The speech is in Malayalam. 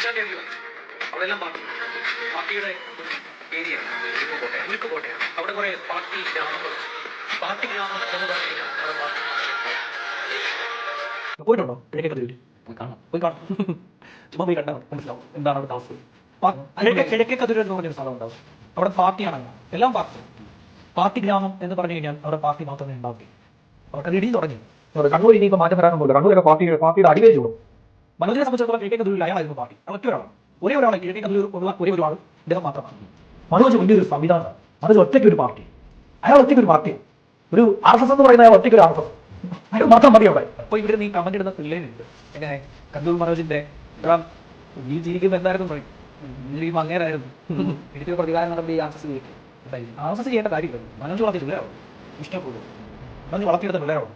അവിടെ എല്ലാം പാർട്ടി പാർട്ടിയുടെ ഏരിയ. കോട്ടയം ഇവർക്ക് കോട്ടയം അവിടെ കുറെ പാർട്ടി ഗ്രാമങ്ങൾ. പാർട്ടി ഗ്രാമം എന്ന് പറഞ്ഞു കഴിഞ്ഞാൽ അവിടെ പാർട്ടി. പോയിട്ടുണ്ടോ? കിഴക്കേ കതിരൂര് പോയി കാണാം. പോയി കാണും. ചുമ്മാ പോയി കണ്ടാൽ മനസ്സിലാവും. എന്താണ് അവിടെ എന്ന് പറഞ്ഞൊരു സ്ഥലം ഉണ്ടാവും. പാർട്ടിയാണ് എല്ലാം പാർട്ടി. പാർട്ടി ഗ്രാമം എന്ന് പറഞ്ഞു കഴിഞ്ഞാൽ അവിടെ പാർട്ടി മാത്രമേ ഉണ്ടാവൂ അവിടെ ഇടി തുടങ്ങി. കണ്ണൂർ ഇനി ഇപ്പൊ മാറ്റം വരാനൊന്നുമില്ല. കണ്ണൂരൊക്കെ പാർട്ടി പാർട്ടിയുടെ അടിവേജ് മനോജിനെ സംബന്ധിച്ചിടത്തോളം കിഴക്കേ കതിരൂരിൽ അയാളായിരുന്നു പാർട്ടി. ഒറ്റ ഒരാളാണ്. ഒരേ ഒരാളെ കിഴക്കേ കതിരൂർ ഉള്ള ഒരേ ഒരാൾ ഇദ്ദേഹം മാത്രമാണ്. മനോജ് വലിയ ഒരു സംവിധാനം മനോജ് ഒറ്റയ്ക്ക് ഒരു പാർട്ടി. അയാൾ ഒറ്റയ്ക്ക് ഒരു പാർട്ടി. ഒരു ആർ എസ് എസ് എന്ന് പറയുന്ന അയാൾ ഒറ്റയ്ക്ക് ഒരു ആർ എസ് എസ്. അയാൾ മാത്രം മതി അവിടെ. അപ്പൊ ഇവിടെ നീ കമന്റ് ഇടുന്ന പിള്ളേരുണ്ട്. എങ്ങനെ? കന്തൂർ മനോജിന്റെ നീ ജീവിക്കുമ്പോൾ എന്തായിരുന്നു പറയും പ്രതികാരം നടത്തി ആർ എസ് എസ് ചെയ്യേണ്ട കാര്യമില്ല. മനോജ് വളർത്തിയ പിള്ളേരാവും ഇഷ്ടപ്പെടും. മനോജ് വളർത്തിയെടുത്ത പിള്ളേരാവും